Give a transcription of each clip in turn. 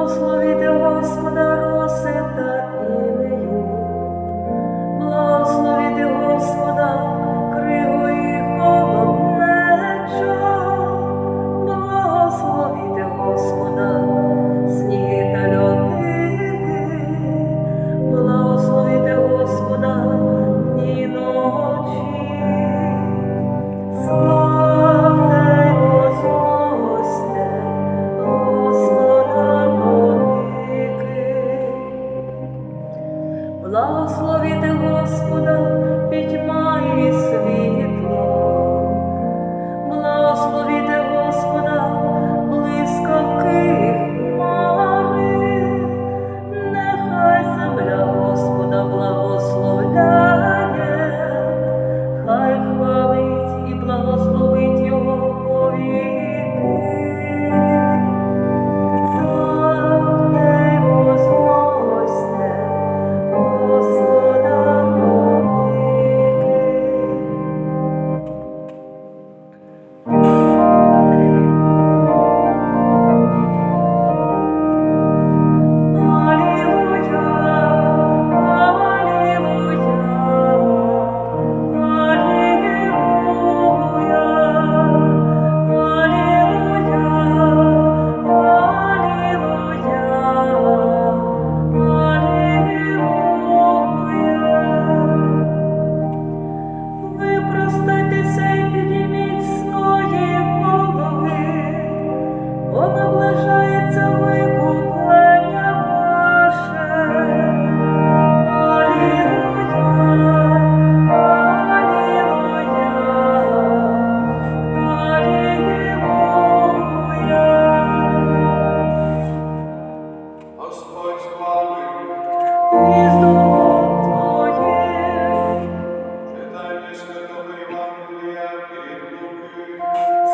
Благословите Господа роси так. slovo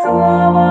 Слава